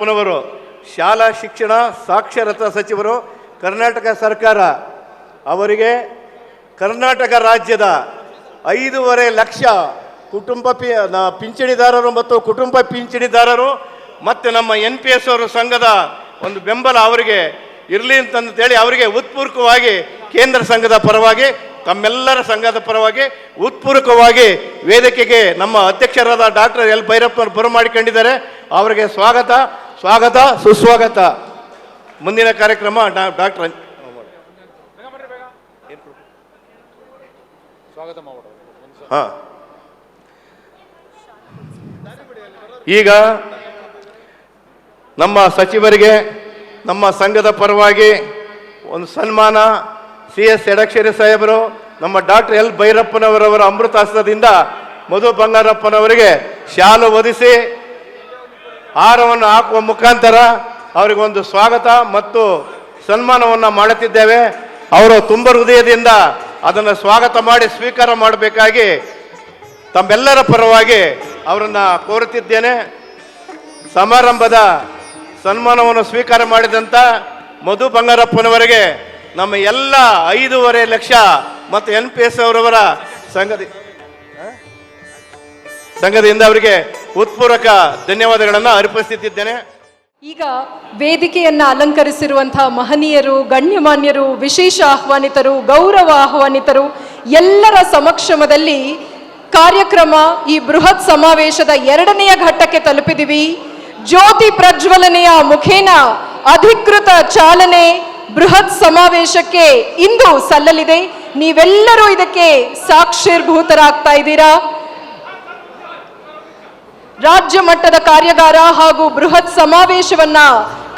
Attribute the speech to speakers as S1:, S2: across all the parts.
S1: ಮಧು ಶಾಲಾ ಶಿಕ್ಷಣ ಸಾಕ್ಷರತಾ ಸಚಿವರು ಕರ್ನಾಟಕ ಸರ್ಕಾರ. ಅವರಿಗೆ ಕರ್ನಾಟಕ ರಾಜ್ಯದ ಐದೂವರೆ ಲಕ್ಷ ಕುಟುಂಬ ಪಿ ಪಿಂಚಣಿದಾರರು ಮತ್ತು ಕುಟುಂಬ ಪಿಂಚಣಿದಾರರು ಮತ್ತು ನಮ್ಮ ಎನ್ ಪಿ ಎಸ್ ಅವರು ಸಂಘದ ಒಂದು ಬೆಂಬಲ ಅವರಿಗೆ ಇರಲಿ ಅಂತಂದೇಳಿ ಅವರಿಗೆ ಉತ್ಪೂರ್ವಕವಾಗಿ ಕೇಂದ್ರ ಸಂಘದ ಪರವಾಗಿ, ತಮ್ಮೆಲ್ಲರ ಸಂಘದ ಪರವಾಗಿ ಉತ್ಪೂರ್ವಕವಾಗಿ ವೇದಿಕೆಗೆ ನಮ್ಮ ಅಧ್ಯಕ್ಷರಾದ ಡಾಕ್ಟರ್ ಎಲ್ ಭೈರಪ್ಪನವರು ಬರಮಾಡಿಕೊಂಡಿದ್ದಾರೆ. ಅವರಿಗೆ ಸ್ವಾಗತ. ಸ್ವಾಗತ ಸುಸ್ವಾಗತ. ಮುಂದಿನ ಕಾರ್ಯಕ್ರಮ ಡಾ- ಡಾಕ್ಟರ್ ಹಾಂ. ಈಗ ನಮ್ಮ ಸಚಿವರಿಗೆ ನಮ್ಮ ಸಂಘದ ಪರವಾಗಿ ಒಂದು ಸನ್ಮಾನ ಸಿ ಎಸ್ ಎಡಕ್ಷರಿ ಸಾಹೇಬರು ನಮ್ಮ ಡಾಕ್ಟರ್ ಎಲ್ ಭೈರಪ್ಪನವರವರ ಅಮೃತಾಸ್ತ್ರದಿಂದ ಮಧು ಬಂಗಾರಪ್ಪನವರಿಗೆ ಶಾಲು ಒದಿಸಿ ಹಾರವನ್ನು ಹಾಕುವ ಮುಖಾಂತರ ಅವರಿಗೊಂದು ಸ್ವಾಗತ ಮತ್ತು ಸನ್ಮಾನವನ್ನು ಮಾಡುತ್ತಿದ್ದೇವೆ. ಅವರು ತುಂಬ ಹೃದಯದಿಂದ ಅದನ್ನು ಸ್ವಾಗತ ಮಾಡಿ ಸ್ವೀಕಾರ ಮಾಡಬೇಕಾಗಿ ತಮ್ಮೆಲ್ಲರ ಪರವಾಗಿ ಅವರನ್ನು ಕೋರುತ್ತಿದ್ದೇನೆ. ಸಮಾರಂಭದ ಸನ್ಮಾನವನ್ನು ಸ್ವೀಕಾರ ಮಾಡಿದಂಥ ಮಧು ಬಂಗಾರಪ್ಪನವರಿಗೆ ನಮ್ಮ ಎಲ್ಲ ಐದೂವರೆ ಲಕ್ಷ ಮತ್ತು ಎನ್ ಪಿ ಎಸ್ ಅವರವರ ಸಂಘದ ಸಂಘದಿಂದ ಅವರಿಗೆ ಉತ್ಪೂರಕ ಧನ್ಯವಾದಗಳನ್ನು ಅರ್ಪಿಸುತ್ತಿದ್ದೇನೆ.
S2: ಈಗ ವೇದಿಕೆಯನ್ನ ಅಲಂಕರಿಸಿರುವಂತಹ ಮಹನೀಯರು, ಗಣ್ಯಮಾನ್ಯರು, ವಿಶೇಷ ಆಹ್ವಾನಿತರು, ಗೌರವ ಆಹ್ವಾನಿತರು, ಎಲ್ಲರ ಸಮಕ್ಷಮದಲ್ಲಿ ಕಾರ್ಯಕ್ರಮ ಈ ಬೃಹತ್ ಸಮಾವೇಶದ ಎರಡನೆಯ ಘಟ್ಟಕ್ಕೆ ತಲುಪಿದಿವಿ. ಜ್ಯೋತಿ ಪ್ರಜ್ವಲನೆಯ ಮುಖೇನ ಅಧಿಕೃತ ಚಾಲನೆ ಬೃಹತ್ ಸಮಾವೇಶಕ್ಕೆ ಇಂದು ಸಲ್ಲಲಿದೆ. ನೀವೆಲ್ಲರೂ ಇದಕ್ಕೆ ಸಾಕ್ಷೀರ್ಭೂತರಾಗ್ತಾ ಇದ್ದೀರಾ? ರಾಜ್ಯ ಮಟ್ಟದ ಕಾರ್ಯಾಗಾರ ಹಾಗೂ ಬೃಹತ್ ಸಮಾವೇಶವನ್ನ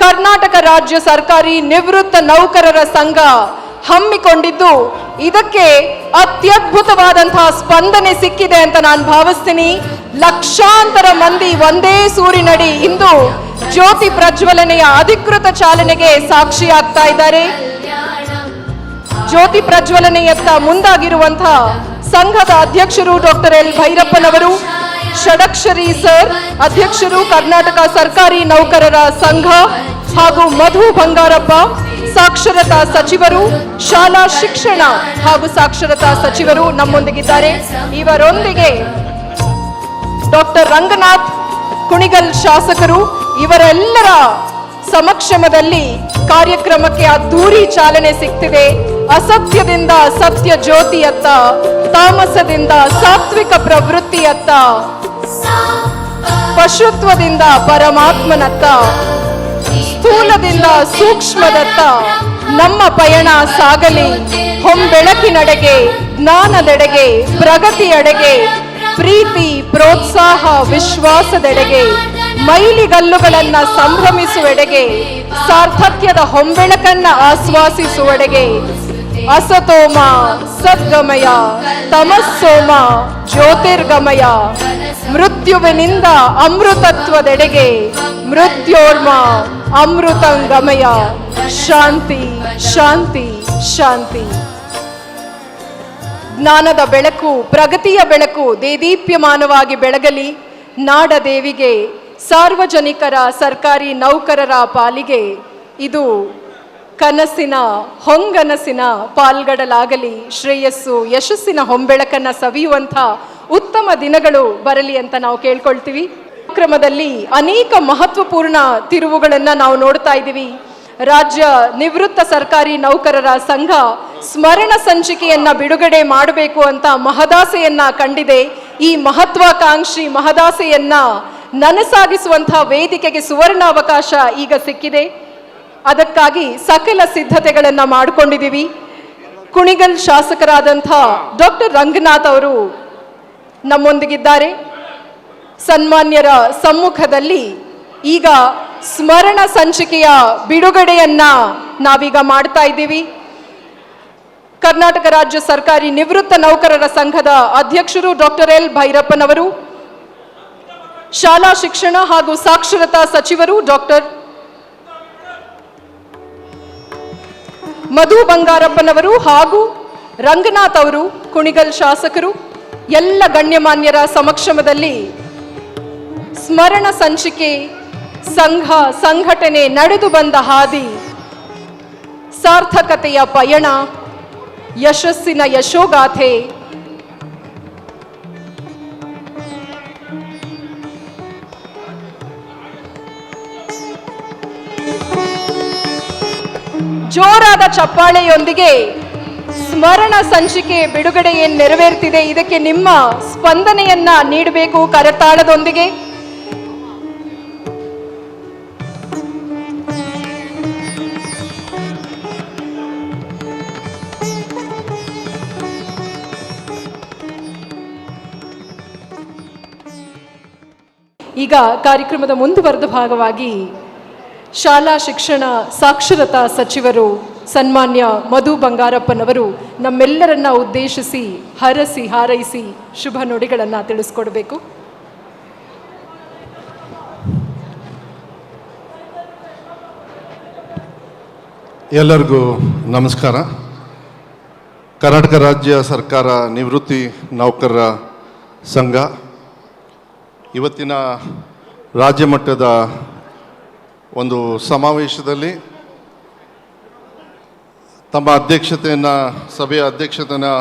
S2: ಕರ್ನಾಟಕ ರಾಜ್ಯ ಸರ್ಕಾರಿ ನಿವೃತ್ತ ನೌಕರರ ಸಂಘ ಹಮ್ಮಿಕೊಂಡಿದ್ದು. ಇದಕ್ಕೆ ಅತ್ಯದ್ಭುತವಾದಂತಹ ಸ್ಪಂದನೆ ಸಿಕ್ಕಿದೆ ಅಂತ ನಾನು ಭಾವಿಸ್ತೀನಿ. ಲಕ್ಷಾಂತರ ಮಂದಿ ಒಂದೇ ಸೂರಿನಡಿ ಇಂದು ಜ್ಯೋತಿ ಪ್ರಜ್ವಲನೆಯ ಅಧಿಕೃತ ಚಾಲನೆಗೆ ಸಾಕ್ಷಿಯಾಗ್ತಾ ಇದ್ದಾರೆ. ಜ್ಯೋತಿ ಪ್ರಜ್ವಲನೆಯತ್ತ ಮುಂದಾಗಿರುವಂತಹ ಸಂಘದ ಅಧ್ಯಕ್ಷರು ಡಾಕ್ಟರ್ ಎಲ್ ಭೈರಪ್ಪನವರು ಷಡಕ್ಷರಿ ಸರ್, ಅಧ್ಯಕ್ಷರು ಕರ್ನಾಟಕ ಸರ್ಕಾರಿ ನೌಕರರ ಸಂಘ ಹಾಗೂ ಮಧು ಬಂಗಾರಪ್ಪ, ಸಾಕ್ಷರತಾ ಸಚಿವರು, ಶಾಲಾ ಶಿಕ್ಷಣ ಹಾಗೂ ಸಾಕ್ಷರತಾ ಸಚಿವರು ನಮ್ಮೊಂದಿಗಿದ್ದಾರೆ. ಇವರೊಂದಿಗೆ ಡಾಕ್ಟರ್ ರಂಗನಾಥ್ ಕುಣಿಗಲ್ ಶಾಸಕರು, ಇವರೆಲ್ಲರ ಸಮಕ್ಷಮದಲ್ಲಿ ಕಾರ್ಯಕ್ರಮಕ್ಕೆ ಅದ್ದೂರಿ ಚಾಲನೆ ಸಿಗ್ತಿದೆ ಅಸತ್ಯದಿಂದ ಸತ್ಯ ಜ್ಯೋತಿಯತ್ತ, ತಾಮಸದಿಂದ ಸಾತ್ವಿಕ ಪ್ರವೃತ್ತಿಯತ್ತ ಪಶುತ್ವದಿಂದ ಪರಮಾತ್ಮನತ್ತ, ಸ್ಥೂಲದಿಂದ ಸೂಕ್ಷ್ಮದತ್ತ ನಮ್ಮ ಪಯಣ ಸಾಗಲಿ. ಹೊಂಬೆಳಕಿನಡೆಗೆ, ಜ್ಞಾನದೆಡೆಗೆ, ಪ್ರಗತಿಯಡೆಗೆ, ಪ್ರೀತಿ, ಪ್ರೋತ್ಸಾಹ, ವಿಶ್ವಾಸದೆಡೆಗೆ, ಮೈಲಿಗಲ್ಲುಗಳನ್ನ ಸಂಭ್ರಮಿಸುವೆಡೆಗೆ, ಸಾರ್ಥಕ್ಯದ ಹೊಂಬೆಳಕನ್ನ ಆಸ್ವಾಸಿಸುವೆಡೆಗೆ ಅಸತೋಮ, ಸದ್ಗಮಯ, ತಮಸ್ಸೋಮ, ಜ್ಯೋತಿರ್ಗಮಯ. ಮೃತ್ಯುವಿನಿಂದ ಅಮೃತತ್ವದೆಡೆಗೆ ಮೃತ್ಯೋರ್ಮ, ಅಮೃತಂಗಮಯ. ಶಾಂತಿ ಶಾಂತಿ ಶಾಂತಿ. ಜ್ಞಾನದ ಬೆಳಕು, ಪ್ರಗತಿಯ ಬೆಳಕು, ದೇದೀಪ್ಯಮಾನವಾಗಿ ಬೆಳಗಲಿ. ನಾಡ ದೇವಿಗೆ ಸಾರ್ವಜನಿಕರ, ಸರ್ಕಾರಿ ನೌಕರರ ಪಾಲಿಗೆ. ಇದು ಕನಸಿನ, ಹೊಂಗನಸಿನ ಪಾಲ್ಗಡಲಾಗಲಿ. ಶ್ರೇಯಸ್ಸು, ಯಶಸ್ಸಿನ ಹೊಂಬೆಳಕನ್ನ ಸವಿಯುವಂಥ ಉತ್ತಮ ದಿನಗಳು ಬರಲಿ ಅಂತ ನಾವು ಕೇಳ್ಕೊಳ್ತೀವಿ. ಕ್ರಮದಲ್ಲಿ ಅನೇಕ ಮಹತ್ವಪೂರ್ಣ ತಿರುವುಗಳನ್ನು ನಾವು ನೋಡ್ತಾ ಇದ್ದೀವಿ. ರಾಜ್ಯ ನಿವೃತ್ತ ಸರ್ಕಾರಿ ನೌಕರರ ಸಂಘ ಸ್ಮರಣ ಸಂಚಿಕೆಯನ್ನ ಬಿಡುಗಡೆ ಮಾಡಬೇಕು ಅಂತ ಮಹದಾಸೆಯನ್ನ ಕಂಡಿದೆ. ಈ ಮಹತ್ವಾಕಾಂಕ್ಷಿ ಮಹದಾಸೆಯನ್ನ ನನಸಾಗಿಸುವಂಥ ವೇದಿಕೆಗೆ ಸುವರ್ಣ ಅವಕಾಶ ಈಗ ಸಿಕ್ಕಿದೆ. ಅದಕ್ಕಾಗಿ ಸಕಲ ಸಿದ್ಧತೆಗಳನ್ನು ಮಾಡಿಕೊಂಡಿದ್ದೀವಿ ಕುಣಿಗಲ್ ಶಾಸಕರಾದಂಥ ಡಾಕ್ಟರ್ ರಂಗನಾಥ್ ಅವರು ನಮ್ಮೊಂದಿಗಿದ್ದಾರೆ. ಸನ್ಮಾನ್ಯರ ಸಮ್ಮುಖದಲ್ಲಿ ಈಗ ಸ್ಮರಣ ಸಂಚಿಕೆಯ ಬಿಡುಗಡೆಯನ್ನ ನಾವೀಗ ಮಾಡ್ತಾ ಇದ್ದೀವಿ. ಕರ್ನಾಟಕ ರಾಜ್ಯ ಸರ್ಕಾರಿ ನಿವೃತ್ತ ನೌಕರರ ಸಂಘದ ಅಧ್ಯಕ್ಷರು ಡಾಕ್ಟರ್ ಎಲ್ ಭೈರಪ್ಪನವರು, ಶಾಲಾ ಶಿಕ್ಷಣ ಹಾಗೂ ಸಾಕ್ಷರತಾ ಸಚಿವರು ಡಾಕ್ಟರ್ ಮಧು ಬಂಗಾರಪ್ಪನವರು ಹಾಗೂ ರಂಗನಾಥ್ ಅವರು ಕುಣಿಗಲ್ ಶಾಸಕರು, ಎಲ್ಲ ಗಣ್ಯಮಾನ್ಯರ ಸಮಕ್ಷಮದಲ್ಲಿ ಸ್ಮರಣ ಸಂಚಿಕೆ ಸಂಘ, ಸಂಘಟನೆ ನಡೆದು ಬಂದ ಹಾದಿ ಸಾರ್ಥಕತೆಯ ಪಯಣ, ಯಶಸ್ಸಿನ ಯಶೋಗಾಥೆ. ಚಪ್ಪಾಳೆಯೊಂದಿಗೆ ಸ್ಮರಣ ಸಂಚಿಕೆ ಬಿಡುಗಡೆ ಏನ್ ನೆರವೇರ್ತಿದೆ. ಇದಕ್ಕೆ ನಿಮ್ಮ ಸ್ಪಂದನೆಯನ್ನ ನೀಡಬೇಕು ಕರತಾಳದೊಂದಿಗೆ. ಈಗ ಕಾರ್ಯಕ್ರಮದ ಮುಂದುವರೆದ ಭಾಗವಾಗಿ ಶಾಲಾ ಶಿಕ್ಷಣ ಸಾಕ್ಷರತಾ ಸಚಿವರು ಸನ್ಮಾನ್ಯ ಮಧು ಬಂಗಾರಪ್ಪನವರು ನಮ್ಮೆಲ್ಲರನ್ನ ಉದ್ದೇಶಿಸಿ, ಹರಸಿ, ಹಾರೈಸಿ ಶುಭ ನುಡಿಗಳನ್ನು ತಿಳಿಸ್ಕೊಡ್ಬೇಕು.
S3: ಎಲ್ಲರಿಗೂ ನಮಸ್ಕಾರ. ಕರ್ನಾಟಕ ರಾಜ್ಯ ಸರ್ಕಾರ ನಿವೃತ್ತಿ ನೌಕರರ ಸಂಘ. ಇವತ್ತಿನ ರಾಜ್ಯ ಮಟ್ಟದ ಒಂದು ಸಮಾವೇಶದಲ್ಲಿ ತಮ್ಮ ಅಧ್ಯಕ್ಷತೆಯನ್ನು, ಸಭೆಯ ಅಧ್ಯಕ್ಷತೆಯನ್ನು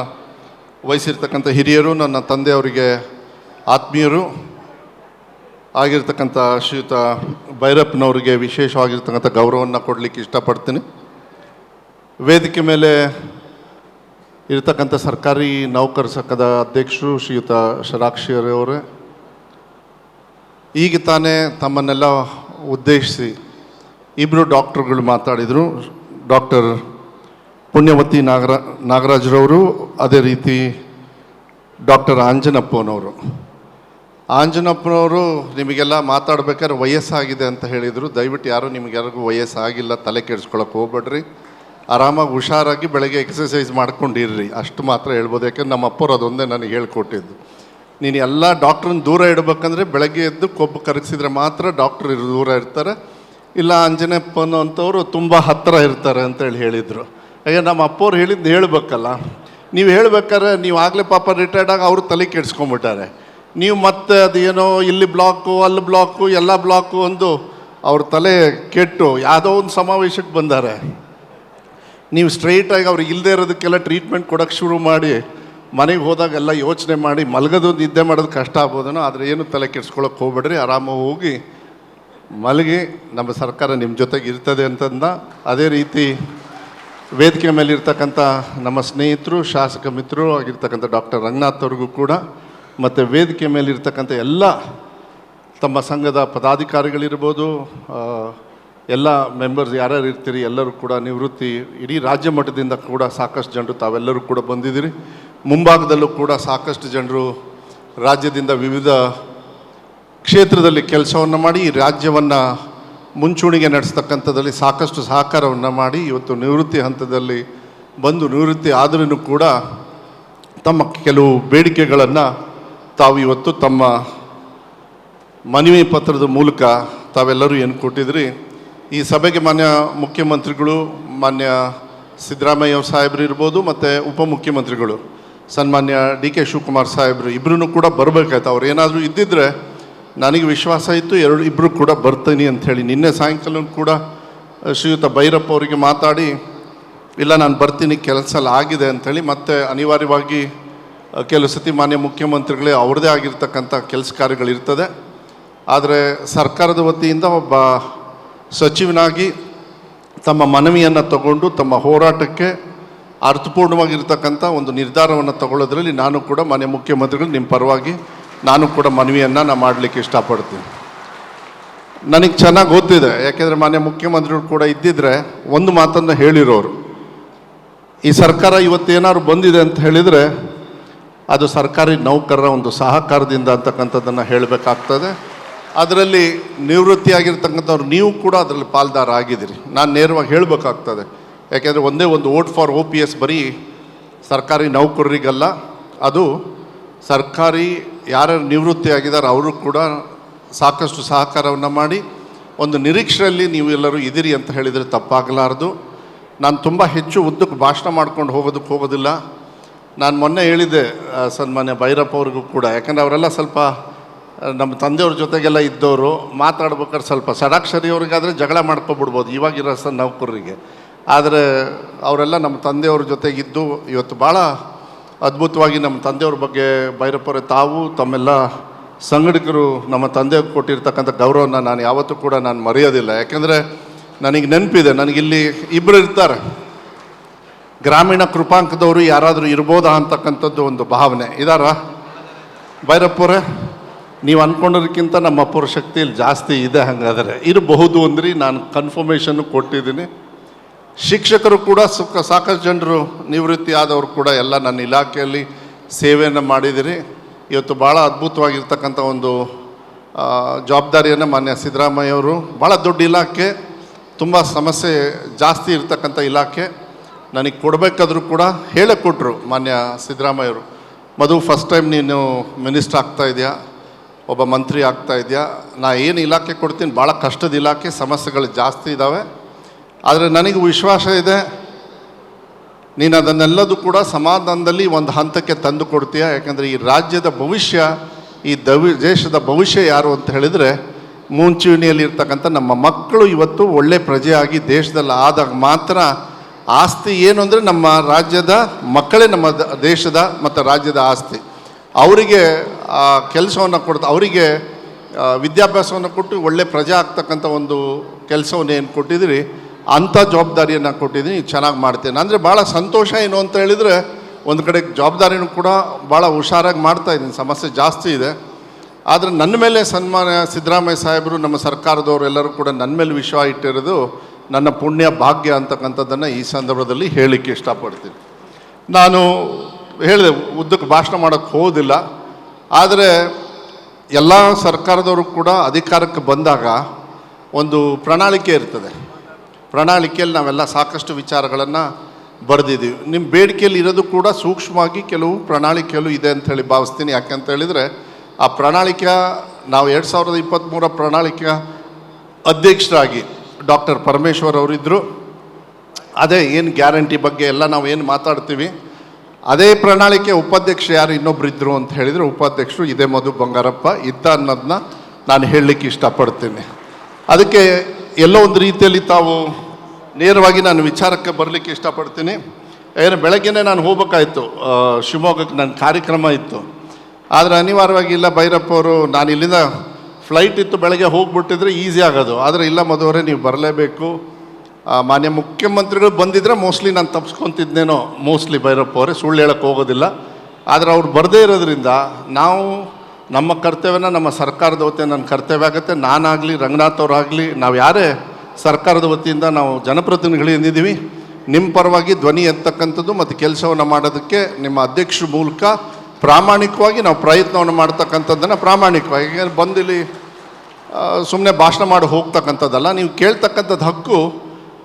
S3: ವಹಿಸಿರ್ತಕ್ಕಂಥ ಹಿರಿಯರು, ನನ್ನ ತಂದೆಯವರಿಗೆ ಆತ್ಮೀಯರು ಆಗಿರ್ತಕ್ಕಂಥ ಶ್ರೀಯುತ ಭೈರಪ್ಪನವರಿಗೆ ವಿಶೇಷವಾಗಿರ್ತಕ್ಕಂಥ ಗೌರವವನ್ನು ಕೊಡಲಿಕ್ಕೆ ಇಷ್ಟಪಡ್ತೀನಿ. ವೇದಿಕೆ ಮೇಲೆ ಇರತಕ್ಕಂಥ ಸರ್ಕಾರಿ ನೌಕರ ಸಂಘದ ಅಧ್ಯಕ್ಷರು ಶ್ರೀಯುತ ಶರಾಕ್ಷಿಯವರೇ ಈಗ ತಾನೇ ತಮ್ಮನ್ನೆಲ್ಲ ಉದ್ದೇಶಿಸಿ ಇಬ್ಬರು ಡಾಕ್ಟರ್ಗಳು ಮಾತಾಡಿದರು. ಡಾಕ್ಟರ್ ಪುಣ್ಯವತಿ ನಾಗರ, ನಾಗರಾಜರವರು ಅದೇ ರೀತಿ ಡಾಕ್ಟರ್ ಆಂಜನಪ್ಪನವರು. ಆಂಜನಪ್ಪನವರು ನಿಮಗೆಲ್ಲ ಮಾತಾಡ್ಬೇಕಾದ್ರೆ ವಯಸ್ಸಾಗಿದೆ ಅಂತ ಹೇಳಿದರು. ದಯವಿಟ್ಟು ಯಾರು ಯಾರಿಗೂ ವಯಸ್ಸಾಗಿಲ್ಲ, ತಲೆ ಕೆಡಿಸ್ಕೊಳಕ್ಕೆ ಹೋಗ್ಬೇಡ್ರಿ. ಆರಾಮಾಗಿ ಹುಷಾರಾಗಿ ಬೆಳಗ್ಗೆ ಎಕ್ಸಸೈಸ್ ಮಾಡ್ಕೊಂಡಿರ್ರಿ. ಅಷ್ಟು ಮಾತ್ರ ಹೇಳ್ಬೋದು. ಯಾಕಂದ್ರೆ ನಮ್ಮ ಅಪ್ಪರು ಅದೊಂದೇ ನನಗೆ ಹೇಳ್ಕೊಟ್ಟಿದ್ದು. ನೀನು ಎಲ್ಲ ಡಾಕ್ಟ್ರನ್ನ ದೂರ ಇಡಬೇಕಂದ್ರೆ ಬೆಳಗ್ಗೆ ಎದ್ದು ಕೊಬ್ಬು ಕರಗಿಸಿದ್ರೆ ಮಾತ್ರ ಡಾಕ್ಟ್ರ್ ದೂರ ಇರ್ತಾರೆ. ಇಲ್ಲ ಅಂಜನಪ್ಪನ ಅಂಥವ್ರು ತುಂಬ ಹತ್ತಿರ ಇರ್ತಾರೆ ಅಂತೇಳಿ ಹೇಳಿದರು. ಈಗ ನಮ್ಮ ಅಪ್ಪವ್ರು ಹೇಳಿದ್ದು ಹೇಳಬೇಕಲ್ಲ. ನೀವು ಹೇಳ್ಬೇಕಾದ್ರೆ ನೀವು ಆಗಲೇ ಪಾಪ ರಿಟೈರ್ಡ್ ಆಗಿ ಅವರು ತಲೆ ಕೆಡ್ಸ್ಕೊಂಬಿಟ್ಟಾರೆ ನೀವು ಮತ್ತೆ ಅದೇನೋ ಇಲ್ಲಿ ಬ್ಲಾಕು ಅಲ್ಲಿ ಬ್ಲಾಕು ಎಲ್ಲ ಬ್ಲಾಕು ಒಂದು ಅವ್ರ ತಲೆ ಕೆಟ್ಟು ಯಾವುದೋ ಒಂದು ಸಮಾವೇಶಕ್ಕೆ ಬಂದಾರೆ. ನೀವು ಸ್ಟ್ರೈಟಾಗಿ ಅವ್ರಿಗೆ ಇಲ್ಲದೆ ಇರೋದಕ್ಕೆಲ್ಲ ಟ್ರೀಟ್ಮೆಂಟ್ ಕೊಡೋಕ್ಕೆ ಶುರು ಮಾಡಿ, ಮನೆಗೆ ಹೋದಾಗೆಲ್ಲ ಯೋಚನೆ ಮಾಡಿ ಮಲಗೋದು ನಿದ್ದೆ ಮಾಡೋದು ಕಷ್ಟ ಆಗ್ಬೋದೇನೋ, ಆದರೆ ಏನು ತಲೆ ಕೆಡ್ಸ್ಕೊಳಕ್ಕೆ ಹೋಗ್ಬೇಡ್ರಿ, ಆರಾಮಾಗಿ ಹೋಗಿ ಮಲಗಿ, ನಮ್ಮ ಸರ್ಕಾರ ನಿಮ್ಮ ಜೊತೆಗೆ ಇರ್ತದೆ ಅಂತಂದ, ಅದೇ ರೀತಿ ವೇದಿಕೆ ಮೇಲೆ ಇರ್ತಕ್ಕಂಥ ನಮ್ಮ ಸ್ನೇಹಿತರು, ಶಾಸಕ ಮಿತ್ರರು ಆಗಿರ್ತಕ್ಕಂಥ ಡಾಕ್ಟರ್ ರಂಗನಾಥ್ ಅವ್ರಿಗೂ ಕೂಡ, ಮತ್ತು ವೇದಿಕೆ ಮೇಲೆ ಇರ್ತಕ್ಕಂಥ ಎಲ್ಲ ತಮ್ಮ ಸಂಘದ ಪದಾಧಿಕಾರಿಗಳಿರ್ಬೋದು ಎಲ್ಲ ಮೆಂಬರ್ಸ್ ಯಾರ್ಯಾರು ಇರ್ತೀರಿ ಎಲ್ಲರೂ ಕೂಡ ನಿವೃತ್ತಿ ಇಡೀ ರಾಜ್ಯ ಮಟ್ಟದಿಂದ ಕೂಡ ಸಾಕಷ್ಟು ಜನರು ತಾವೆಲ್ಲರೂ ಕೂಡ ಬಂದಿದ್ದೀರಿ. ಮುಂಭಾಗದಲ್ಲೂ ಕೂಡ ಸಾಕಷ್ಟು ಜನರು ರಾಜ್ಯದಿಂದ ವಿವಿಧ ಕ್ಷೇತ್ರದಲ್ಲಿ ಕೆಲಸವನ್ನು ಮಾಡಿ ರಾಜ್ಯವನ್ನು ಮುಂಚೂಣಿಗೆ ನಡೆಸ್ತಕ್ಕಂಥದ್ದಲ್ಲಿ ಸಾಕಷ್ಟು ಸಹಕಾರವನ್ನು ಮಾಡಿ ಇವತ್ತು ನಿವೃತ್ತಿ ಹಂತದಲ್ಲಿ ಬಂದು ನಿವೃತ್ತಿ ಆದ್ರೂ ಕೂಡ ತಮ್ಮ ಕೆಲವು ಬೇಡಿಕೆಗಳನ್ನು ತಾವು ಇವತ್ತು ತಮ್ಮ ಮನವಿ ಪತ್ರದ ಮೂಲಕ ತಾವೆಲ್ಲರೂ ಏನು ಕೊಟ್ಟಿದ್ರಿ. ಈ ಸಭೆಗೆ ಮಾನ್ಯ ಮುಖ್ಯಮಂತ್ರಿಗಳು, ಮಾನ್ಯ ಸಿದ್ದರಾಮಯ್ಯ ಸಾಹೇಬರು ಇರ್ಬೋದು, ಮತ್ತು ಉಪಮುಖ್ಯಮಂತ್ರಿಗಳು, ಸನ್ಮಾನ್ಯ ಡಿ ಕೆ ಶಿವಕುಮಾರ್ ಸಾಹೇಬರು ಇಬ್ಬರೂ ಕೂಡ ಬರಬೇಕಾಯ್ತು. ಅವ್ರು ಏನಾದರೂ ಇದ್ದಿದ್ರೆ ನನಗೆ ವಿಶ್ವಾಸ ಇತ್ತು, ಎರಡು ಇಬ್ಬರು ಕೂಡ ಬರ್ತೀನಿ ಅಂಥೇಳಿ ನಿನ್ನೆ ಸಾಯಂಕಾಲ ಕೂಡ ಶ್ರೀಯುತ ಭೈರಪ್ಪ ಅವರಿಗೆ ಮಾತಾಡಿ, ಇಲ್ಲ, ನಾನು ಬರ್ತೀನಿ ಕೆಲಸ ಆಗಿದೆ ಅಂಥೇಳಿ ಮತ್ತೆ ಅನಿವಾರ್ಯವಾಗಿ ಕೆಲವು ಸತಿ ಮಾನ್ಯ ಮುಖ್ಯಮಂತ್ರಿಗಳೇ ಅವ್ರದ್ದೇ ಆಗಿರ್ತಕ್ಕಂಥ ಕೆಲಸ ಕಾರ್ಯಗಳಿರ್ತದೆ ಆದರೆ ಸರ್ಕಾರದ ವತಿಯಿಂದ ಒಬ್ಬ ಸಚಿವನಾಗಿ ತಮ್ಮ ಮನವಿಯನ್ನು ತಗೊಂಡು, ತಮ್ಮ ಹೋರಾಟಕ್ಕೆ ಅರ್ಥಪೂರ್ಣವಾಗಿರ್ತಕ್ಕಂಥ ಒಂದು ನಿರ್ಧಾರವನ್ನು ತಗೊಳ್ಳೋದ್ರಲ್ಲಿ ನಾನು ಕೂಡ ಮಾನ್ಯ ಮುಖ್ಯಮಂತ್ರಿಗಳು ನಿಮ್ಮ ಪರವಾಗಿ ನಾನು ಕೂಡ ಮನವಿಯನ್ನು ನಾನು ಮಾಡಲಿಕ್ಕೆ ಇಷ್ಟಪಡ್ತೀನಿ. ನನಗೆ ಚೆನ್ನಾಗಿ ಗೊತ್ತಿದೆ, ಯಾಕೆಂದರೆ ಮಾನ್ಯ ಮುಖ್ಯಮಂತ್ರಿಗಳು ಕೂಡ ಇದ್ದಿದ್ರೆ ಒಂದು ಮಾತನ್ನು ಹೇಳಿರೋರು. ಈ ಸರ್ಕಾರ ಇವತ್ತೇನಾದ್ರು ಬಂದಿದೆ ಅಂತ ಹೇಳಿದರೆ ಅದು ಸರ್ಕಾರಿ ನೌಕರರ ಒಂದು ಸಹಕಾರದಿಂದ ಅಂತಕ್ಕಂಥದ್ದನ್ನು ಹೇಳಬೇಕಾಗ್ತದೆ. ಅದರಲ್ಲಿ ನಿವೃತ್ತಿಯಾಗಿರ್ತಕ್ಕಂಥವ್ರು ನೀವು ಕೂಡ ಅದರಲ್ಲಿ ಪಾಲ್ದಾರ ಆಗಿದ್ದೀರಿ. ನಾನು ನೇರವಾಗಿ ಹೇಳಬೇಕಾಗ್ತದೆ. ಯಾಕೆಂದರೆ ಒಂದೇ ಒಂದು vote for O P S ಬರೀ ಸರ್ಕಾರಿ ನೌಕರರಿಗಲ್ಲ, ಅದು ಸರ್ಕಾರಿ ಯಾರ್ಯಾರು ನಿವೃತ್ತಿ ಆಗಿದ್ದಾರೆ ಅವರು ಕೂಡ ಸಾಕಷ್ಟು ಸಹಕಾರವನ್ನು ಮಾಡಿ ಒಂದು ನಿರೀಕ್ಷೆಯಲ್ಲಿ ನೀವು ಎಲ್ಲರೂ ಇದ್ದೀರಿ ಅಂತ ಹೇಳಿದರೆ ತಪ್ಪಾಗಲಾರದು. ನಾನು ತುಂಬ ಹೆಚ್ಚು ಉದ್ದಕ್ಕೆ ಭಾಷಣ ಮಾಡ್ಕೊಂಡು ಹೋಗೋದಕ್ಕೆ ಹೋಗೋದಿಲ್ಲ. ನಾನು ಮೊನ್ನೆ ಹೇಳಿದ್ದೆ ಸನ್ಮಾನ್ಯ ಭೈರಪ್ಪ ಅವ್ರಿಗೂ ಕೂಡ. ಯಾಕಂದರೆ ಅವರೆಲ್ಲ ಸ್ವಲ್ಪ ನಮ್ಮ ತಂದೆಯವ್ರ ಜೊತೆಗೆಲ್ಲ ಇದ್ದವರು. ಮಾತಾಡ್ಬೇಕಾದ್ರೆ ಸ್ವಲ್ಪ ಸಡಾಕ್ಷರಿಯವ್ರಿಗಾದರೆ ಜಗಳ ಮಾಡ್ಕೊಬಿಡ್ಬೋದು. ಇವಾಗಿರೋ ಸ ನೌಕರರಿಗೆ. ಆದರೆ ಅವರೆಲ್ಲ ನಮ್ಮ ತಂದೆಯವ್ರ ಜೊತೆಗಿದ್ದು ಇವತ್ತು ಭಾಳ ಅದ್ಭುತವಾಗಿ ನಮ್ಮ ತಂದೆಯವ್ರ ಬಗ್ಗೆ ಭೈರಪ್ಪರೇ, ತಾವು ತಮ್ಮೆಲ್ಲ ಸಂಘಟಕರು ನಮ್ಮ ತಂದೆ ಕೊಟ್ಟಿರ್ತಕ್ಕಂಥ ಗೌರವನ ನಾನು ಯಾವತ್ತೂ ಕೂಡ ನಾನು ಮರೆಯೋದಿಲ್ಲ. ಯಾಕೆಂದರೆ ನನಗೆ ನೆನಪಿದೆ, ನನಗಿಲ್ಲಿ ಇಬ್ಬರು ಇರ್ತಾರೆ. ಗ್ರಾಮೀಣ ಕೃಪಾಂಕದವರು ಯಾರಾದರೂ ಇರ್ಬೋದಾ ಅಂತಕ್ಕಂಥದ್ದು ಒಂದು ಭಾವನೆ. ಇದಾರ? ಭೈರಪ್ಪರೇ, ನೀವು ಅಂದ್ಕೊಂಡಿರೋಕ್ಕಿಂತ ನಮ್ಮ ಅಪ್ಪರ ಶಕ್ತಿ ಇಲ್ಲಿ ಜಾಸ್ತಿ ಇದೆ ಹಾಗಾದರೆ. ಇರಬಹುದು ಅಂದ್ರಿ, ನಾನು ಕನ್ಫರ್ಮೇಷನ್ನು ಕೊಟ್ಟಿದ್ದೀನಿ. ಶಿಕ್ಷಕರು ಕೂಡ ಸುಖ ಸಾಕಷ್ಟು ಜನರು ನಿವೃತ್ತಿ ಆದವರು ಕೂಡ ಎಲ್ಲ ನನ್ನ ಇಲಾಖೆಯಲ್ಲಿ ಸೇವೆಯನ್ನು ಮಾಡಿದಿರಿ. ಇವತ್ತು ಭಾಳ ಅದ್ಭುತವಾಗಿರ್ತಕ್ಕಂಥ ಒಂದು ಜವಾಬ್ದಾರಿಯನ್ನು ಮಾನ್ಯ ಸಿದ್ದರಾಮಯ್ಯವರು ಭಾಳ ದೊಡ್ಡ ಇಲಾಖೆ, ತುಂಬ ಸಮಸ್ಯೆ ಜಾಸ್ತಿ ಇರ್ತಕ್ಕಂಥ ಇಲಾಖೆ. ನನಗೆ ಕೊಡಬೇಕಾದ್ರೂ ಕೂಡ ಹೇಳಿಕೊಟ್ರು ಮಾನ್ಯ ಸಿದ್ದರಾಮಯ್ಯವರು ಮಧು ಫಸ್ಟ್ ಟೈಮ್ ನೀನು ಮಿನಿಸ್ಟರ್ ಆಗ್ತಾ ಇದೆಯಾ? ಒಬ್ಬ ಮಂತ್ರಿ ಆಗ್ತಾ ಇದೆಯಾ? ನಾ ಏನು ಇಲಾಖೆ ಕೊಡ್ತೀನಿ? ಭಾಳ ಕಷ್ಟದ ಇಲಾಖೆ, ಸಮಸ್ಯೆಗಳು ಜಾಸ್ತಿ ಇದ್ದಾವೆ ಆದರೆ ನನಗೆ ವಿಶ್ವಾಸ ಇದೆ, ನೀನು ಅದನ್ನೆಲ್ಲದೂ ಕೂಡ ಸಮಾಧಾನದಲ್ಲಿ ಒಂದು ಹಂತಕ್ಕೆ ತಂದು ಕೊಡ್ತೀಯ? ಯಾಕಂದರೆ ಈ ರಾಜ್ಯದ ಭವಿಷ್ಯ, ಈ ದವಿ, ದೇಶದ ಭವಿಷ್ಯ ಯಾರು ಅಂತ ಹೇಳಿದರೆ ಮುಂಚೂಣಿಯಲ್ಲಿರ್ತಕ್ಕಂಥ ನಮ್ಮ ಮಕ್ಕಳು ಇವತ್ತು ಒಳ್ಳೆ ಪ್ರಜೆಯಾಗಿ ದೇಶದಲ್ಲಿ ಆದಾಗ ಮಾತ್ರ ಆಸ್ತಿ ಏನು ಅಂದರೆ ನಮ್ಮ ರಾಜ್ಯದ ಮಕ್ಕಳೇ ನಮ್ಮ ದೇಶದ ಮತ್ತು ರಾಜ್ಯದ ಆಸ್ತಿ. ಅವರಿಗೆ ಆ ಕೆಲಸವನ್ನು ಕೊಡ್ತಾ, ಅವರಿಗೆ ವಿದ್ಯಾಭ್ಯಾಸವನ್ನು ಕೊಟ್ಟು ಒಳ್ಳೆ ಪ್ರಜೆ ಆಗ್ತಕ್ಕಂಥ ಒಂದು ಕೆಲಸವನ್ನು ಏನು ಕೊಟ್ಟಿದ್ದೀರಿ? ಅಂಥ ಜವಾಬ್ದಾರಿಯನ್ನು ಕೊಟ್ಟಿದ್ದೀನಿ ಚೆನ್ನಾಗಿ ಮಾಡ್ತೇನೆ. ಅಂದರೆ ಭಾಳ ಸಂತೋಷ ಏನು ಅಂತ ಹೇಳಿದರೆ, ಒಂದು ಕಡೆ ಜವಾಬ್ದಾರಿನೂ ಕೂಡ ಭಾಳ ಹುಷಾರಾಗಿ ಮಾಡ್ತಾ ಇದ್ದೀನಿ. ಸಮಸ್ಯೆ ಜಾಸ್ತಿ ಇದೆ. ಆದರೆ ನನ್ನ ಮೇಲೆ ಸನ್ಮಾನ ಸಿದ್ದರಾಮಯ್ಯ ಸಾಹೇಬರು, ನಮ್ಮ ಸರ್ಕಾರದವರು ಎಲ್ಲರೂ ಕೂಡ ನನ್ನ ಮೇಲೆ ವಿಶ್ವ ಇಟ್ಟಿರೋದು ನನ್ನ ಪುಣ್ಯ ಭಾಗ್ಯ ಅಂತಕ್ಕಂಥದ್ದನ್ನು ಈ ಸಂದರ್ಭದಲ್ಲಿ ಹೇಳಲಿಕ್ಕೆ ಇಷ್ಟಪಡ್ತೀನಿ. ನಾನು ಹೇಳಿದೆ, ಉದ್ದಕ್ಕೆ ಭಾಷಣ ಮಾಡೋಕ್ಕೆ ಹೋಗೋದಿಲ್ಲ. ಆದರೆ ಎಲ್ಲ ಸರ್ಕಾರದವರು ಕೂಡ ಅಧಿಕಾರಕ್ಕೆ ಬಂದಾಗ ಒಂದು ಪ್ರಣಾಳಿಕೆ ಇರ್ತದೆ. ಪ್ರಣಾಳಿಕೆಯಲ್ಲಿ ನಾವೆಲ್ಲ ಸಾಕಷ್ಟು ವಿಚಾರಗಳನ್ನು ಬರೆದಿದ್ದೀವಿ. ನಿಮ್ಮ ಬೇಡಿಕೆಯಲ್ಲಿ ಇರೋದು ಕೂಡ ಸೂಕ್ಷ್ಮವಾಗಿ ಕೆಲವು ಪ್ರಣಾಳಿಕೆಯಲ್ಲೂ ಇದೆ ಅಂತ ಹೇಳಿ ಭಾವಿಸ್ತೀನಿ. ಯಾಕಂತ ಹೇಳಿದರೆ, ಆ ಪ್ರಣಾಳಿಕೆ ನಾವು ಎರಡು ಸಾವಿರದ ಇಪ್ಪತ್ತ್ಮೂರ ಪ್ರಣಾಳಿಕೆ ಅಧ್ಯಕ್ಷರಾಗಿ ಡಾಕ್ಟರ್ ಪರಮೇಶ್ವರ್ ಅವರಿದ್ದರು ಅದೇ ಏನು ಗ್ಯಾರಂಟಿ ಬಗ್ಗೆ ಎಲ್ಲ ನಾವು ಏನು ಮಾತಾಡ್ತೀವಿ. ಅದೇ ಪ್ರಣಾಳಿಕೆ ಉಪಾಧ್ಯಕ್ಷ ಯಾರು ಇನ್ನೊಬ್ರು ಇದ್ದರು ಅಂತ ಹೇಳಿದರೆ ಉಪಾಧ್ಯಕ್ಷರು ಇದೇ ಮಧು ಬಂಗಾರಪ್ಪ ಇದ್ದ ಅನ್ನೋದನ್ನ ನಾನು ಹೇಳಲಿಕ್ಕೆ ಇಷ್ಟಪಡ್ತೀನಿ. ಅದಕ್ಕೆ ಎಲ್ಲೋ ಒಂದು ರೀತಿಯಲ್ಲಿ ತಾವು ನೇರವಾಗಿ ನಾನು ವಿಚಾರಕ್ಕೆ ಬರಲಿಕ್ಕೆ ಇಷ್ಟಪಡ್ತೀನಿ. ಏನು ಬೆಳಗ್ಗೆನೇ ನಾನು ಹೋಗ್ಬೇಕಾಯ್ತು. ಶಿವಮೊಗ್ಗಕ್ಕೆ ನನ್ನ ಕಾರ್ಯಕ್ರಮ ಇತ್ತು. ಆದರೆ ಅನಿವಾರ್ಯವಾಗಿ ಇಲ್ಲ ಭೈರಪ್ಪ ಅವರು, ನಾನು ಇಲ್ಲಿಂದ ಫ್ಲೈಟ್ ಇತ್ತು ಬೆಳಗ್ಗೆ ಹೋಗ್ಬಿಟ್ಟಿದ್ರೆ ಈಸಿ ಆಗೋದು. ಆದರೆ ಇಲ್ಲ ಮದುವರೆ ನೀವು ಬರಲೇಬೇಕು. ಮಾನ್ಯ ಮುಖ್ಯಮಂತ್ರಿಗಳು ಬಂದಿದ್ದರೆ ಮೋಸ್ಟ್ಲಿ ನಾನು ತಪ್ಸ್ಕೊತಿದ್ನೇನೋ ಮೋಸ್ಟ್ಲಿ ಭೈರಪ್ಪ ಅವರೇ, ಸುಳ್ಳು ಹೇಳಕ್ಕೆ ಹೋಗೋದಿಲ್ಲ. ಆದರೆ ಅವ್ರು ಬರದೇ ಇರೋದ್ರಿಂದ ನಾವು ನಮ್ಮ ಕರ್ತವ್ಯನ ನಮ್ಮ ಸರ್ಕಾರದ ವತಿಯಿಂದ ನನ್ನ ಕರ್ತವ್ಯ ಆಗುತ್ತೆ. ನಾನಾಗಲಿ, ರಂಗನಾಥ್ ಅವರಾಗಲಿ ನಾವು ಯಾರೇ ಸರ್ಕಾರದ ವತಿಯಿಂದ ನಾವು ಜನಪ್ರತಿನಿಧಿಗಳು ಎಂದಿದ್ದೀವಿ ನಿಮ್ಮ ಪರವಾಗಿ ಧ್ವನಿ ಎತ್ತಕ್ಕಂಥದ್ದು ಮತ್ತು ಕೆಲಸವನ್ನು ಮಾಡೋದಕ್ಕೆ ನಿಮ್ಮ ಅಧ್ಯಕ್ಷರ ಮೂಲಕ ಪ್ರಾಮಾಣಿಕವಾಗಿ ನಾವು ಪ್ರಯತ್ನವನ್ನು ಮಾಡ್ತಕ್ಕಂಥದ್ದನ್ನು ಪ್ರಾಮಾಣಿಕವಾಗಿ. ಬಂದಿಲ್ಲಿ ಸುಮ್ಮನೆ ಭಾಷಣ ಮಾಡಿ ಹೋಗ್ತಕ್ಕಂಥದ್ದಲ್ಲ. ನೀವು ಕೇಳ್ತಕ್ಕಂಥದ್ದು ಹಕ್ಕು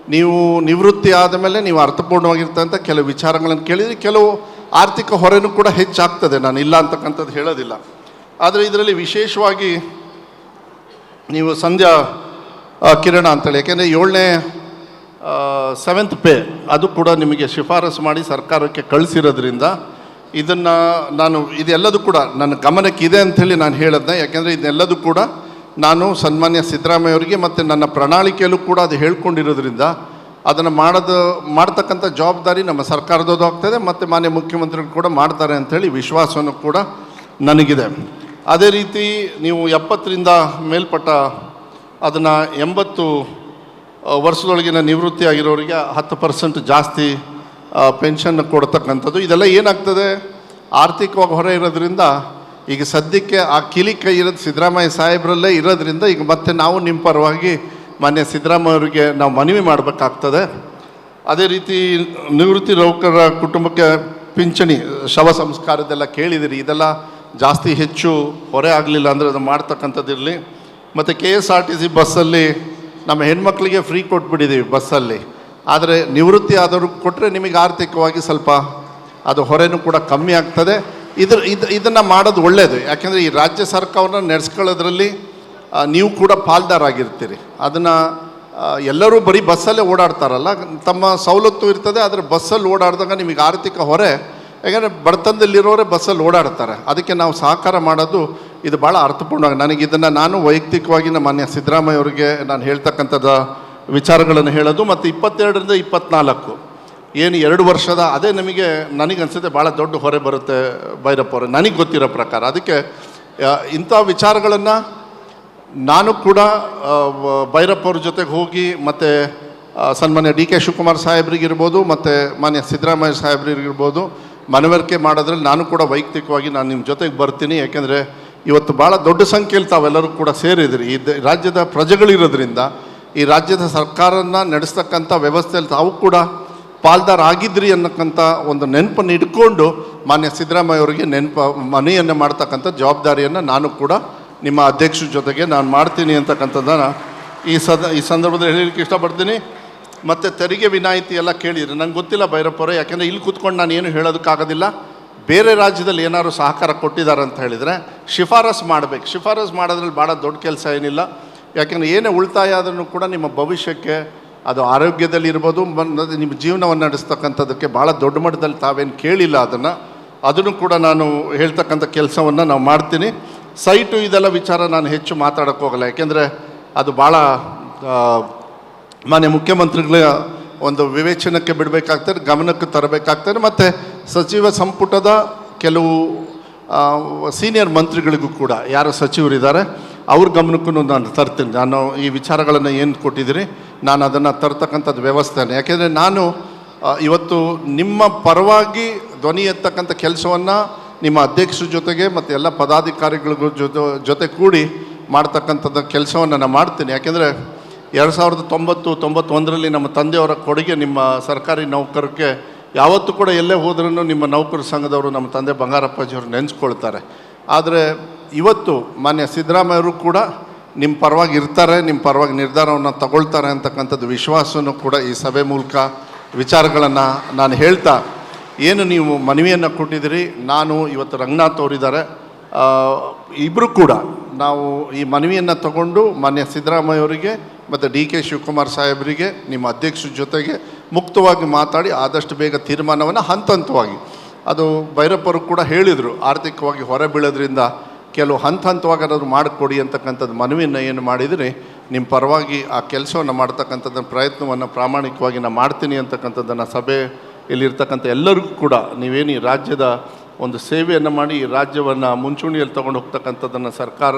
S3: ನೀವು ನಿವೃತ್ತಿ ಆದ ಮೇಲೆ ನೀವು ಅರ್ಥಪೂರ್ಣವಾಗಿರ್ತಕ್ಕಂಥ ಕೆಲವು ವಿಚಾರಗಳನ್ನು ಕೇಳಿದರೆ ಕೆಲವು ಆರ್ಥಿಕ ಹೊರೆನೂ ಕೂಡ ಹೆಚ್ಚಾಗ್ತದೆ. ನಾನು ಇಲ್ಲ ಅಂತಕ್ಕಂಥದ್ದು ಹೇಳೋದಿಲ್ಲ. ಆದರೆ ಇದರಲ್ಲಿ ವಿಶೇಷವಾಗಿ ನೀವು ಸಂಧ್ಯಾ ಕಿರಣ ಅಂತೇಳಿ. ಯಾಕೆಂದರೆ ಏಳನೇ ಸೆವೆಂತ್ ಪೇ ಅದು ಕೂಡ ನಿಮಗೆ ಶಿಫಾರಸು ಮಾಡಿ ಸರ್ಕಾರಕ್ಕೆ ಕಳಿಸಿರೋದ್ರಿಂದ ಇದನ್ನು ನಾನು, ಇದೆಲ್ಲದೂ ಕೂಡ ನನ್ನ ಗಮನಕ್ಕೆ ಇದೆ ಅಂಥೇಳಿ ನಾನು ಹೇಳಿದ್ದೆ ಯಾಕೆಂದರೆ ಇದೆಲ್ಲದೂ ಕೂಡ ನಾನು ಸನ್ಮಾನ್ಯ ಸಿದ್ದರಾಮಯ್ಯ ಅವರಿಗೆ ಮತ್ತು ನನ್ನ ಪ್ರಣಾಳಿಕೆಯಲ್ಲೂ ಕೂಡ ಅದು ಹೇಳ್ಕೊಂಡಿರೋದ್ರಿಂದ ಅದನ್ನು ಮಾಡೋದು, ಮಾಡ್ತಕ್ಕಂಥ ಜವಾಬ್ದಾರಿ ನಮ್ಮ ಸರ್ಕಾರದದ್ದು ಆಗ್ತದೆ, ಮತ್ತು ಮಾನ್ಯ ಮುಖ್ಯಮಂತ್ರಿಗಳು ಕೂಡ ಮಾಡ್ತಾರೆ ಅಂಥೇಳಿ ವಿಶ್ವಾಸವನ್ನು ಕೂಡ ನನಗಿದೆ. ಅದೇ ರೀತಿ ನೀವು ಎಪ್ಪತ್ತರಿಂದ ಮೇಲ್ಪಟ್ಟ ಅದನ್ನು ಎಂಬತ್ತು ವರ್ಷದೊಳಗಿನ ನಿವೃತ್ತಿ ಆಗಿರೋರಿಗೆ ಹತ್ತು ಪರ್ಸೆಂಟ್ ಜಾಸ್ತಿ ಪೆನ್ಷನ್ ಕೊಡ್ತಕ್ಕಂಥದ್ದು. ಇದೆಲ್ಲ ಏನಾಗ್ತದೆ? ಆರ್ಥಿಕವಾಗಿ ಹೊರ ಇರೋದ್ರಿಂದ, ಈಗ ಸದ್ಯಕ್ಕೆ ಆ ಕಿಲಿ ಕೈ ಇರೋದು ಸಿದ್ದರಾಮಯ್ಯ ಸಾಹೇಬ್ರಲ್ಲೇ ಇರೋದ್ರಿಂದ ಈಗ ಮತ್ತೆ ನಾವು ನಿಮ್ಮ ಪರವಾಗಿ ಮಾನ್ಯ ಸಿದ್ದರಾಮಯ್ಯ ಅವರಿಗೆ ನಾವು ಮನವಿ ಮಾಡಬೇಕಾಗ್ತದೆ. ಅದೇ ರೀತಿ ನಿವೃತ್ತಿ ನೌಕರರ ಕುಟುಂಬಕ್ಕೆ ಪಿಂಚಣಿ, ಶವ ಸಂಸ್ಕಾರದೆಲ್ಲ ಕೇಳಿದಿರಿ. ಇದೆಲ್ಲ ಜಾಸ್ತಿ ಹೆಚ್ಚು ಹೊರೆ ಆಗಲಿಲ್ಲ ಅಂದರೆ ಅದು ಮಾಡ್ತಕ್ಕಂಥದ್ದಿರಲಿ. ಮತ್ತು K S R T C ಬಸ್ಸಲ್ಲಿ ನಮ್ಮ ಹೆಣ್ಮಕ್ಳಿಗೆ ಫ್ರೀ ಕೊಟ್ಬಿಟ್ಟಿದ್ದೀವಿ ಬಸ್ಸಲ್ಲಿ. ಆದರೆ ನಿವೃತ್ತಿ ಆದವರು ಕೊಟ್ಟರೆ ನಿಮಗೆ ಆರ್ಥಿಕವಾಗಿ ಸ್ವಲ್ಪ ಅದು ಹೊರೆನೂ ಕೂಡ ಕಮ್ಮಿ ಆಗ್ತದೆ. ಇದ್ರ ಇದು ಇದನ್ನು ಮಾಡೋದು ಒಳ್ಳೆಯದು ಯಾಕೆಂದರೆ ಈ ರಾಜ್ಯ ಸರ್ಕಾರನ ನಡೆಸ್ಕೊಳ್ಳೋದ್ರಲ್ಲಿ ನೀವು ಕೂಡ ಪಾಲ್ದಾರಾಗಿರ್ತೀರಿ. ಅದನ್ನು ಎಲ್ಲರೂ ಬರೀ ಬಸ್ಸಲ್ಲೇ ಓಡಾಡ್ತಾರಲ್ಲ, ತಮ್ಮ ಸವಲತ್ತು ಇರ್ತದೆ, ಆದರೆ ಬಸ್ಸಲ್ಲಿ ಓಡಾಡಿದಾಗ ನಿಮಗೆ ಆರ್ಥಿಕ ಹೊರೆ. ಯಾಕಂದರೆ ಬಡತನದಲ್ಲಿರೋರೆ ಬಸ್ಸಲ್ಲಿ ಓಡಾಡ್ತಾರೆ. ಅದಕ್ಕೆ ನಾವು ಸಹಕಾರ ಮಾಡೋದು ಇದು ಭಾಳ ಅರ್ಥಪೂರ್ಣವಾಗಿ ನನಗೆ ಇದನ್ನು ನಾನು ವೈಯಕ್ತಿಕವಾಗಿ ನಮ್ಮ ಮಾನ್ಯ ಸಿದ್ದರಾಮಯ್ಯ ಅವರಿಗೆ ನಾನು ಹೇಳ್ತಕ್ಕಂಥದ್ದ ವಿಚಾರಗಳನ್ನು ಹೇಳೋದು. ಮತ್ತು ಇಪ್ಪತ್ತೆರಡರಿಂದ ಇಪ್ಪತ್ನಾಲ್ಕು. ಏನು ಎರಡು ವರ್ಷದ, ಅದೇ ನಮಗೆ, ನನಗೆ ನನಗನ್ಸುತ್ತೆ ಭಾಳ ದೊಡ್ಡ ಹೊರೆ ಬರುತ್ತೆ ಭೈರಪ್ಪ ಅವರು. ನನಗೆ ಗೊತ್ತಿರೋ ಪ್ರಕಾರ. ಅದಕ್ಕೆ ಇಂಥ ವಿಚಾರಗಳನ್ನು ನಾನು ಕೂಡ ಭೈರಪ್ಪ ಅವ್ರ ಜೊತೆಗೆ ಹೋಗಿ, ಮತ್ತು ಸನ್ಮಾನ್ಯ ಡಿ ಕೆ ಶಿವಕುಮಾರ್ ಸಾಹೇಬ್ರಿಗಿರ್ಬೋದು ಮತ್ತು ಮಾನ್ಯ ಸಿದ್ದರಾಮಯ್ಯ ಸಾಹೇಬ್ರಿಗಿರ್ಬೋದು ಮನವರಿಕೆ ಮಾಡೋದ್ರಲ್ಲಿ ನಾನು ಕೂಡ ವೈಯಕ್ತಿಕವಾಗಿ ನಾನು ನಿಮ್ಮ ಜೊತೆಗೆ ಬರ್ತೀನಿ. ಯಾಕೆಂದರೆ ಇವತ್ತು ಭಾಳ ದೊಡ್ಡ ಸಂಖ್ಯೆಯಲ್ಲಿ ತಾವೆಲ್ಲರೂ ಕೂಡ ಸೇರಿದ್ರಿ ಈ ರಾಜ್ಯದ ಪ್ರಜೆಗಳಿರೋದ್ರಿಂದ ಈ ರಾಜ್ಯದ ಸರ್ಕಾರನ ನಡೆಸ್ತಕ್ಕಂಥ ವ್ಯವಸ್ಥೆಯಲ್ಲಿ ತಾವು ಕೂಡ ಪಾಲ್ದಾರಾಗಿದ್ರಿ ಅನ್ನಕ್ಕಂಥ ಒಂದು ನೆನಪನ್ನು ಇಟ್ಕೊಂಡು ಮಾನ್ಯ ಸಿದ್ದರಾಮಯ್ಯ ಅವರಿಗೆ ನೆನಪ ಮನೆಯನ್ನು ಮಾಡ್ತಕ್ಕಂಥ ಜವಾಬ್ದಾರಿಯನ್ನು ನಾನು ಕೂಡ ನಿಮ್ಮ ಅಧ್ಯಕ್ಷರ ಜೊತೆಗೆ ನಾನು ಮಾಡ್ತೀನಿ ಅಂತಕ್ಕಂಥದ್ದನ್ನು ಈ ಸದ, ಈ ಸಂದರ್ಭದಲ್ಲಿ ಹೇಳಲಿಕ್ಕೆ ಇಷ್ಟಪಡ್ತೀನಿ. ಮತ್ತು ತೆರಿಗೆ ವಿನಾಯಿತಿ ಎಲ್ಲ ಕೇಳಿದ್ರಿ ನಂಗೆ ಗೊತ್ತಿಲ್ಲ ಭೈರಪ್ಪರೇ, ಯಾಕೆಂದರೆ ಇಲ್ಲಿ ಕೂತ್ಕೊಂಡು ನಾನು ಏನು ಹೇಳೋದಕ್ಕಾಗೋದಿಲ್ಲ. ಬೇರೆ ರಾಜ್ಯದಲ್ಲಿ ಏನಾದ್ರು ಸಹಕಾರ ಕೊಟ್ಟಿದ್ದಾರೆ ಅಂತ ಹೇಳಿದರೆ ಶಿಫಾರಸ್ ಮಾಡಬೇಕು. ಶಿಫಾರಸ್ ಮಾಡೋದ್ರಲ್ಲಿ ಭಾಳ ದೊಡ್ಡ ಕೆಲಸ ಏನಿಲ್ಲ. ಯಾಕೆಂದರೆ ಏನೇ ಉಳಿತಾಯ ಆದ್ರೂ ಕೂಡ ನಿಮ್ಮ ಭವಿಷ್ಯಕ್ಕೆ ಅದು ಆರೋಗ್ಯದಲ್ಲಿ ಇರ್ಬೋದು ಬಂದು ನಿಮ್ಮ ಜೀವನವನ್ನು ನಡೆಸ್ತಕ್ಕಂಥದ್ದಕ್ಕೆ ಭಾಳ ದೊಡ್ಡ ಮಟ್ಟದಲ್ಲಿ ತಾವೇನು ಕೇಳಿಲ್ಲ ಅದನ್ನು. ಅದನ್ನು ಕೂಡ ನಾನು ಹೇಳ್ತಕ್ಕಂಥ ಕೆಲಸವನ್ನು ನಾವು ಮಾಡ್ತೀನಿ. ಸೈಟು ಇದೆಲ್ಲ ವಿಚಾರ ನಾನು ಹೆಚ್ಚು ಮಾತಾಡೋಕ್ಕೆ ಹೋಗಲ್ಲ. ಯಾಕೆಂದರೆ ಅದು ಭಾಳ ಮಾನ್ಯ ಮುಖ್ಯಮಂತ್ರಿಗಳ ಒಂದು ವಿವೇಚನಕ್ಕೆ ಬಿಡಬೇಕಾಗ್ತದೆ, ಗಮನಕ್ಕೆ ತರಬೇಕಾಗ್ತದೆ, ಮತ್ತು ಸಚಿವ ಸಂಪುಟದ ಕೆಲವು ಸೀನಿಯರ್ ಮಂತ್ರಿಗಳಿಗೂ ಕೂಡ, ಯಾರು ಸಚಿವರಿದ್ದಾರೆ, ಅವ್ರ ಗಮನಕ್ಕೂ ನಾನು ತರ್ತೀನಿ. ನಾನು ಈ ವಿಚಾರಗಳನ್ನು ಏನು ಕೊಟ್ಟಿದ್ದೀರಿ, ನಾನು ಅದನ್ನು ತರ್ತಕ್ಕಂಥದ್ದು ವ್ಯವಸ್ಥೆನೇ. ಯಾಕೆಂದರೆ ನಾನು ಇವತ್ತು ನಿಮ್ಮ ಪರವಾಗಿ ಧ್ವನಿ ಎತ್ತಕ್ಕಂಥ ಕೆಲಸವನ್ನು ನಿಮ್ಮ ಅಧ್ಯಕ್ಷರ ಜೊತೆಗೆ ಮತ್ತು ಎಲ್ಲ ಪದಾಧಿಕಾರಿಗಳಿಗೂ ಜೊತೆ ಜೊತೆ ಕೂಡಿ ಮಾಡ್ತಕ್ಕಂಥದ್ದು ಕೆಲಸವನ್ನು ನಾನು ಮಾಡ್ತೀನಿ. ಯಾಕೆಂದರೆ ಎರಡು ಸಾವಿರದ ತೊಂಬತ್ತು, ತೊಂಬತ್ತೊಂದರಲ್ಲಿ ನಮ್ಮ ತಂದೆಯವರ ಕೊಡುಗೆ ನಿಮ್ಮ ಸರ್ಕಾರಿ ನೌಕರಕ್ಕೆ ಯಾವತ್ತೂ ಕೂಡ ಎಲ್ಲೇ ಹೋದ್ರೂ ನಿಮ್ಮ ನೌಕರ ಸಂಘದವರು ನಮ್ಮ ತಂದೆ ಬಂಗಾರಪ್ಪಾಜಿಯವರು ನೆನೆಸ್ಕೊಳ್ತಾರೆ. ಆದರೆ ಇವತ್ತು ಮಾನ್ಯ ಸಿದ್ದರಾಮಯ್ಯವರು ಕೂಡ ನಿಮ್ಮ ಪರವಾಗಿ ಇರ್ತಾರೆ ನಿಮ್ಮ ಪರವಾಗಿ ನಿರ್ಧಾರವನ್ನು ತಗೊಳ್ತಾರೆ ಅಂತಕ್ಕಂಥದ್ದು ವಿಶ್ವಾಸವನ್ನು ಕೂಡ ಈ ಸಭೆ ಮೂಲಕ ವಿಚಾರಗಳನ್ನು ನಾನು ಹೇಳ್ತಾ, ಏನು ನೀವು ಮನವಿಯನ್ನು ಕೊಟ್ಟಿದ್ದೀರಿ? ನಾನು ಇವತ್ತು ರಂಗನಾಥ್ ಅವರಿದ್ದಾರೆ. ಇಬ್ಬರು ಕೂಡ ನಾವು ಈ ಮನವಿಯನ್ನು ತಗೊಂಡು ಮಾನ್ಯ ಸಿದ್ದರಾಮಯ್ಯ ಅವರಿಗೆ ಮತ್ತು ಡಿ ಕೆ ಶಿವಕುಮಾರ್ ಸಾಹೇಬರಿಗೆ, ನಿಮ್ಮ ಅಧ್ಯಕ್ಷರ ಜೊತೆಗೆ ಮುಕ್ತವಾಗಿ ಮಾತಾಡಿ ಆದಷ್ಟು ಬೇಗ ತೀರ್ಮಾನವನ್ನು ಹಂತ ಹಂತವಾಗಿ ಅದು ಭೈರಪ್ಪರು ಕೂಡ ಹೇಳಿದರು, ಆರ್ಥಿಕವಾಗಿ ಹೊರ ಬೀಳೋದ್ರಿಂದ ಕೆಲವು ಹಂತ ಹಂತವಾಗಿ ಅದನ್ನು ಮಾಡಿಕೊಡಿ ಅಂತಕ್ಕಂಥದ್ದು ಮನವಿಯನ್ನು ಏನು ಮಾಡಿದರೆ ನಿಮ್ಮ ಪರವಾಗಿ ಆ ಕೆಲಸವನ್ನು ಮಾಡ್ತಕ್ಕಂಥದ್ದನ್ನು ಪ್ರಯತ್ನವನ್ನು ಪ್ರಾಮಾಣಿಕವಾಗಿ ನಾನು ಮಾಡ್ತೀನಿ ಅಂತಕ್ಕಂಥದ್ದನ್ನು ಸಭೆ ಇಲ್ಲಿರ್ತಕ್ಕಂಥ ಎಲ್ಲರಿಗೂ ಕೂಡ ನೀವೇನು ರಾಜ್ಯದ ಒಂದು ಸೇವೆಯನ್ನು ಮಾಡಿ ಈ ರಾಜ್ಯವನ್ನು ಮುಂಚೂಣಿಯಲ್ಲಿ ತೊಗೊಂಡು ಹೋಗ್ತಕ್ಕಂಥದ್ದನ್ನು ಸರ್ಕಾರ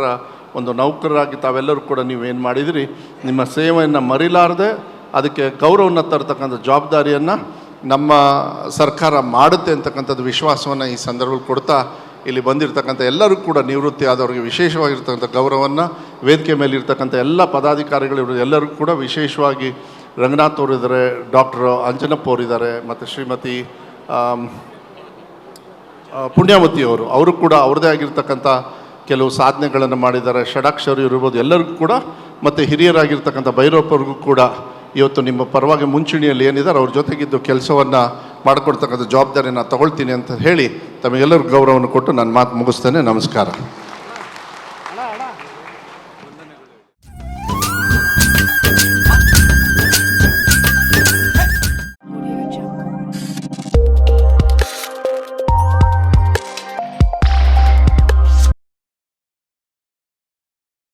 S3: ಒಂದು ನೌಕರರಾಗಿ ತಾವೆಲ್ಲರೂ ಕೂಡ ನೀವೇನು ಮಾಡಿದಿರಿ, ನಿಮ್ಮ ಸೇವೆಯನ್ನು ಮರಿಲಾರದೆ ಅದಕ್ಕೆ ಗೌರವನ ತರ್ತಕ್ಕಂಥ ಜವಾಬ್ದಾರಿಯನ್ನು ನಮ್ಮ ಸರ್ಕಾರ ಮಾಡುತ್ತೆ ಅಂತಕ್ಕಂಥದ್ದು ವಿಶ್ವಾಸವನ್ನು ಈ ಸಂದರ್ಭದಲ್ಲಿ ಕೊಡ್ತಾ ಇಲ್ಲಿ ಬಂದಿರತಕ್ಕಂಥ ಎಲ್ಲರೂ ಕೂಡ ನಿವೃತ್ತಿ ಆದವರಿಗೆ ವಿಶೇಷವಾಗಿರ್ತಕ್ಕಂಥ ಗೌರವವನ್ನು, ವೇದಿಕೆ ಮೇಲೆ ಇರ್ತಕ್ಕಂಥ ಎಲ್ಲ ಪದಾಧಿಕಾರಿಗಳು ಎಲ್ಲರೂ ಕೂಡ ವಿಶೇಷವಾಗಿ ರಂಗನಾಥ್ ಅವರಿದ್ದಾರೆ, ಡಾಕ್ಟರ್ ಅಂಜನಪ್ಪ ಅವರಿದ್ದಾರೆ, ಮತ್ತು ಶ್ರೀಮತಿ ಪುಣ್ಯಾವತಿ ಅವರು ಅವರು ಕೂಡ ಅವ್ರದ್ದೇ ಆಗಿರ್ತಕ್ಕಂಥ ಕೆಲವು ಸಾಧನೆಗಳನ್ನು ಮಾಡಿದ್ದಾರೆ. ಷಡಾಕ್ಷರು ಇರ್ಬೋದು, ಎಲ್ಲರಿಗೂ ಕೂಡ, ಮತ್ತು ಹಿರಿಯರಾಗಿರ್ತಕ್ಕಂಥ ಭೈರವಪ್ಪರಿಗೂ ಕೂಡ ಇವತ್ತು ನಿಮ್ಮ ಪರವಾಗಿ ಮುಂಚೂಣಿಯಲ್ಲಿ ಏನಿದ್ದಾರೆ, ಅವ್ರ ಜೊತೆಗಿದ್ದು ಕೆಲಸವನ್ನು ಮಾಡಿಕೊಡ್ತಕ್ಕಂಥ ಜವಾಬ್ದಾರಿನ ತಗೊಳ್ತೀನಿ ಅಂತ ಹೇಳಿ ತಮಗೆಲ್ಲರಿಗೂ ಗೌರವವನ್ನು ಕೊಟ್ಟು ನನ್ನ ಮಾತು ಮುಗಿಸ್ತೇನೆ. ನಮಸ್ಕಾರ.